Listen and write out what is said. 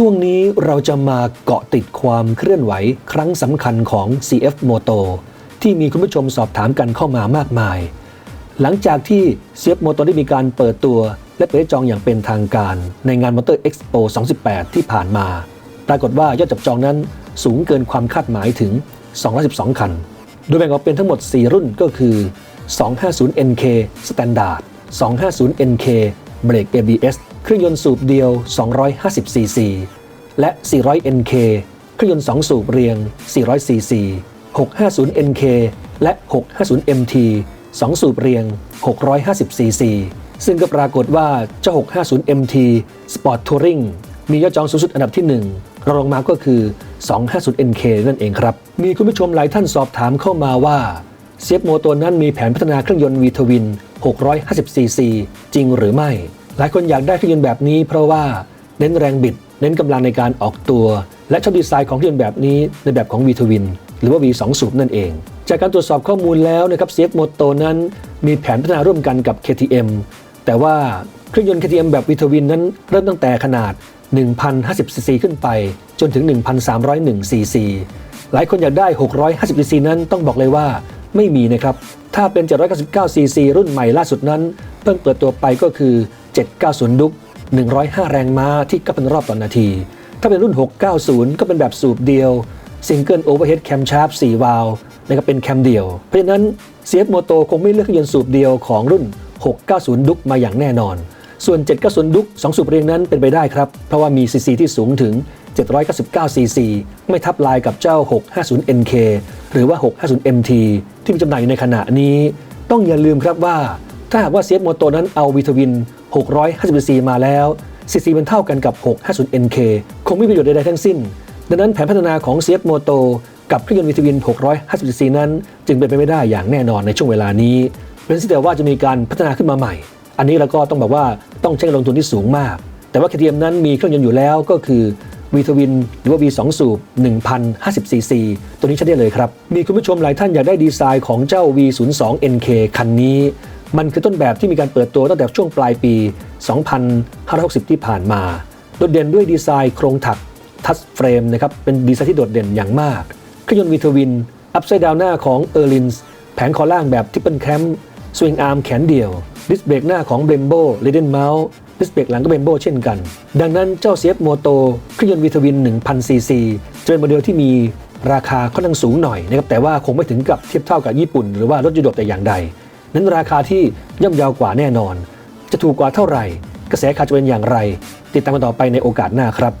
ช่วงนี้เราจะมาเกาะติดความเคลื่อนไหวครั้งสำคัญของ CF Moto ที่มีคุณผู้ชมสอบถามกันเข้ามามากมาย หลังจากที่ CF Moto ได้มีการเปิดตัว และเปิดจองอย่างเป็นทางการ ในงาน Motor Expo 28ที่ผ่านมา ปรากฏว่ายอดจับจองนั้นสูงเกินความคาดหมายถึง 212 คัน โดยแบ่งออกเป็นทั้งหมด 4 รุ่นก็คือ 250NK Standard 250NK เบรก ABS เครื่องยนต์สูบเดียว 250cc และ 400NK เครื่องยนต์ 2 สูบเรียง 400cc 650NK และ 650MT 2 สูบเรียง 650cc ซึ่งก็ปรากฏว่าเจ้า 650MT Sport Touring มียอดจองสูงสุดอันดับที่ 1 รองมาก็คือ 250NK นั่นเองครับ มีคุณผู้ชมหลายท่านสอบถามเข้ามาว่า เซียบโมตัวนั้นมีแผนพัฒนาเครื่องยนต์วีทวิน 650 cc จริงหรือไม่ หลายคนอยากได้เครื่องยนต์แบบนี้เพราะว่าเน้นแรงบิด เน้นกำลังในการออกตัว และชอบดีไซน์ของเครื่องยนต์แบบนี้ในแบบของวีทวินหรือว่า V2 สูบนั่นเอง จากการตรวจสอบข้อมูลแล้วนะครับเซียบโมโตนั้นมีแผนพัฒนาร่วมกันกับ KTM แต่ว่าเครื่องยนต์ KTM แบบวีทวินนั้นเริ่มตั้งแต่ขนาด 1,050 ซีซีขึ้นไป จนถึง 1,301 ซีซี หลายคนอยากได้ 650 ซีซีนั้นต้องบอกเลยว่า ไม่มีนะครับ ถ้าเป็น 799ซีซีรุ่นใหม่ล่าสุดนั้น เพิ่งเปิดตัวไปก็คือ 790 ดุก105 แรงม้าที่9,000รอบต่อนาที ถ้าเป็นรุ่น 690 ก็เป็นแบบสูบเดียวซิงเกิลโอเวอร์เฮดแคมชาร์ป4วาล์วนะครับเป็นแคมเดียว เพราะฉะนั้น CF Moto คงไม่เลือกเครื่องยนต์สูบเดียวของรุ่น 690 ดุกมาอย่างแน่นอน ส่วน790ดุก2สูบเรียงนั้นเป็นไปได้ครับ เพราะว่ามีซีซีที่สูงถึง 799 ซีซี ไม่ทับลายกับเจ้า 650 NK หรือว่า 650 MT ที่มีจำหน่ายอยู่ในขณะนี้ ต้องอย่าลืมครับว่า ถ้าหากว่า CF Moto นั้นเอาวีทวิน 650 cc มาแล้ว CC มันเท่ากันกับ 650 NK คงไม่มีประโยชน์ใดๆทั้งสิ้น ดังนั้นแผนพัฒนาของ CF Moto กับเครื่องยนต์วีทวิน 650 cc นั้น จึงเป็นไปไม่ได้อย่างแน่นอนในช่วงเวลานี้เป็นสิ่งแต่ว่าจะมีการพัฒนาขึ้นมาใหม่ อันนี้เราก็ต้องบอกว่าต้องใช้เงินลงทุนที่สูงมาก แต่ว่า KTM นั้นมีเครื่องยนต์อยู่แล้วก็คือวีทวินหรือว่า V2 สูบ1,050ซีซีตัวนี้ใช้ได้เลยครับ มีคุณผู้ชมหลายท่านอยากได้ดีไซน์ของเจ้า V02 NK คันนี้ มันคือต้นแบบที่มีการเปิดตัวตั้งแต่ช่วงปลายปี 2560 ที่ผ่านมา โดดเด่นด้วยดีไซน์โครงถักทัชเฟรมนะครับ เป็นดีไซน์ที่โดดเด่นอย่างมาก เครื่องยนต์วีทวิน อัพไซด์ดาวหน้าของเออร์ลินส์แผงคอล่างแบบทิปเปิลแคม สวิงอาร์มแขนเดียวดิสเบรกหน้าของเบมโบเลเดนเมาส์ดิสเบรกหลังก็เบมโบเช่นกัน ดังนั้นเจ้า CF Moto เครื่องยนต์วีทวิน 1000ซีซีจะเป็นโมเดลที่มีราคาค่อนข้างสูงหน่อยนะครับแต่ว่าคงไม่ถึงกับเทียบเท่ากับญี่ปุ่น หรือว่ารถยุโรปแต่อย่างใด นั้นราคาที่ย่อมยาวกว่าแน่นอน จะถูกกว่าเท่าไหร่ กระแสข่าวจะเป็นอย่างไร ติดตามกันต่อไปในโอกาสหน้าครับ